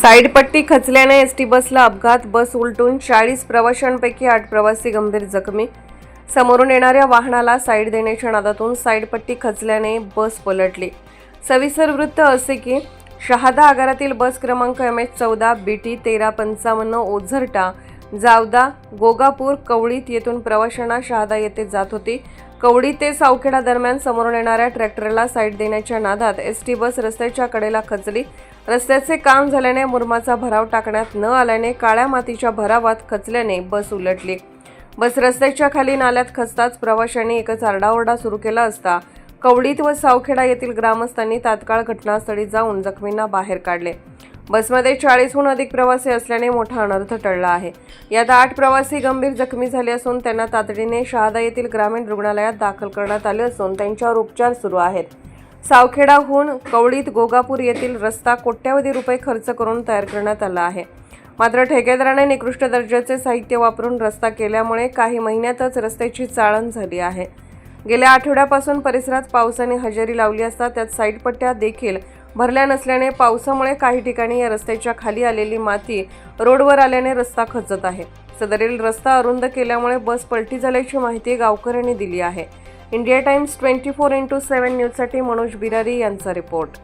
साईडपट्टी खचल्याने S T बसला अपघात. बस उलटून चाळीस प्रवाशांपैकी आठ प्रवासी गंभीर जखमी. समोरून येणाऱ्या वाहनाला साईड देण्याच्या नादातून साईडपट्टी खचल्याने बस पलटली. सविस्तर वृत्त असे की शहादा आगारातील बस क्रमांक एम एच चौदा बी टी तेरा पंचावन्न ओझरटा जावदा गोगापूर कवळीत येथून प्रवाशांना शहादा येथे जात होती. कवडी ते सावखेडा दरम्यान समोरून येणाऱ्या ट्रॅक्टरला साईड देण्याच्या नादात एस टी बस रस्त्याच्या कडेला खचली. रस्त्याचे काम झाल्याने मुरमाचा भराव टाकण्यात न आल्याने काळ्या मातीच्या भरावात खचल्याने बस उलटली. बस रस्त्याच्या खाली नाल्यात खचताच प्रवाशांनी एकच आरडाओरडा सुरू केला असता कवडीत व सावखेडा येथील ग्रामस्थांनी तात्काळ घटनास्थळी जाऊन जखमींना बाहेर काढले. बसमध्ये चाळीसहून अधिक प्रवासी असल्याने मोठा अनर्थ टळला आहे. यात आठ प्रवासी गंभीर जखमी झाले असून त्यांना तातडीने शहादा येथील ग्रामीण रुग्णालयात दाखल करण्यात आले असून त्यांच्यावर उपचार सुरू आहेत. सावखेडाहून कवळीत गोगापूर येथील रस्ता कोट्यावधी रुपये खर्च करून तयार करण्यात आला आहे. मात्र ठेकेदाराने निकृष्ट दर्जाचे साहित्य वापरून रस्ता केल्यामुळे काही महिन्यातच रस्त्याची चाळण झाली आहे. गेल्या आठवड्यापासून परिसरात पावसाने हजेरी लावली असता त्यात साईडपट्ट्या देखील भरल्या नसल्याने पावसामुळे काही ठिकाणी या रस्त्याच्या खाली आलेली माती रोडवर आल्याने रस्ता खचत आहे. सदरील रस्ता अरुंद केल्यामुळे बस पलटी झाल्याची माहिती गावकऱ्यांनी दिली आहे. India Times twenty four into seven न्यूजसाठी मनोज बिरारी यांचा रिपोर्ट.